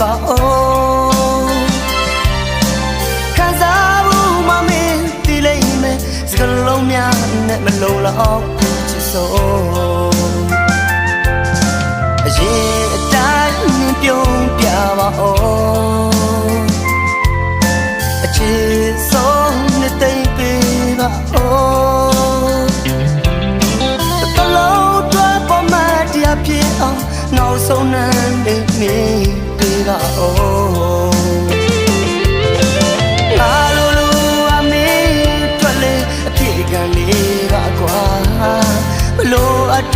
ပါဦးခံစားဘူးမမင်းတီးလိုက်မယ်စကလုံးများနဲ့မလုံလောက်ချစ်ဆုံးအရင်အတိုင်းပြုံးပြပါဦးအ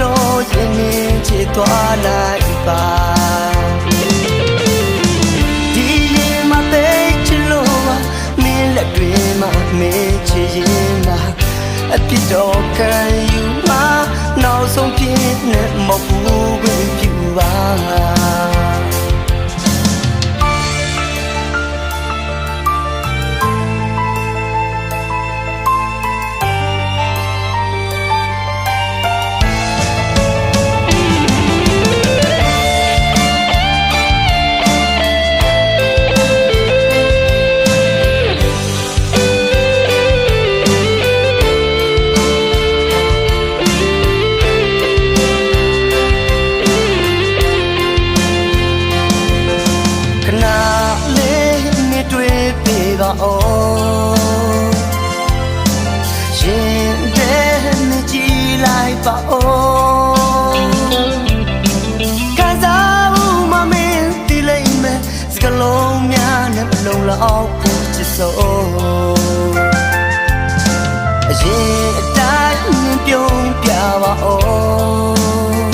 တော်ရင်နေချေသွားလိုက်ပါဒီရင်မသိချင်လို့ပါမင်းလက်တွေမှာမင်းချင်ရင်ပါအပြစ်တော်ခံယူမှာနောက်ဆုံးပြင်းနဲ့မဟုတ်ဘူး ပြပါဦးရင်တဲ့နဲ့ကြည်လိုက်ပါဦးခံစားမှုမမင်းတီးလိုက်မယ်စကလုံးများနဲ့မလုံလောက်ဘူးချစ်စိုးအရင်အတိုင်းပြုံးပြပါဦး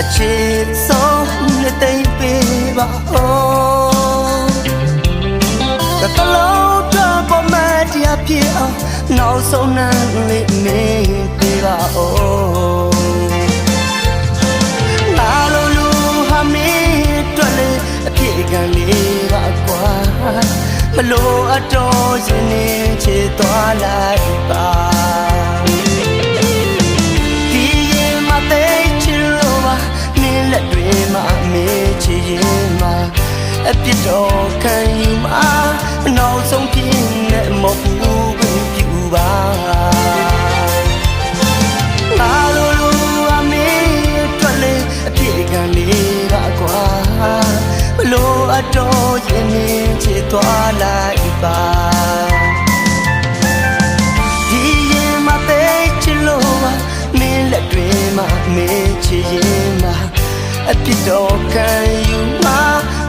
အချစ်ဆုံးနဲ့တိတ်ပေးပါဦး တတလုံးတော့ပေါ်မတရားဖြစ်အောင်နောက်ဆုံးနဲ့လေးမင်းပေးပါဦးလာလို့လူဟာမင်းတွေ့လေအပြေခံလေးပါကွာမလို့အတော်ရင်နေချေသွားလိုက်ပါဒီရင်မသိချင်လို့ပါနင်းလက်တွေမှာမေးချင်ရင်မှာအပြစ်တော်ခံယူမှာ တော်ရင်နေချေသွားလိုက်ပါဒီရင်မသိချင်လို့ပါမင်းလက်တွေမှာမင်းချင်ရင်မှာအပြစ်တော်ခံယူမှာ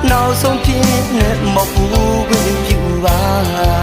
နောက်ဆုံးပြင်းနဲ့မဟုတ်ဘူးပြူပါ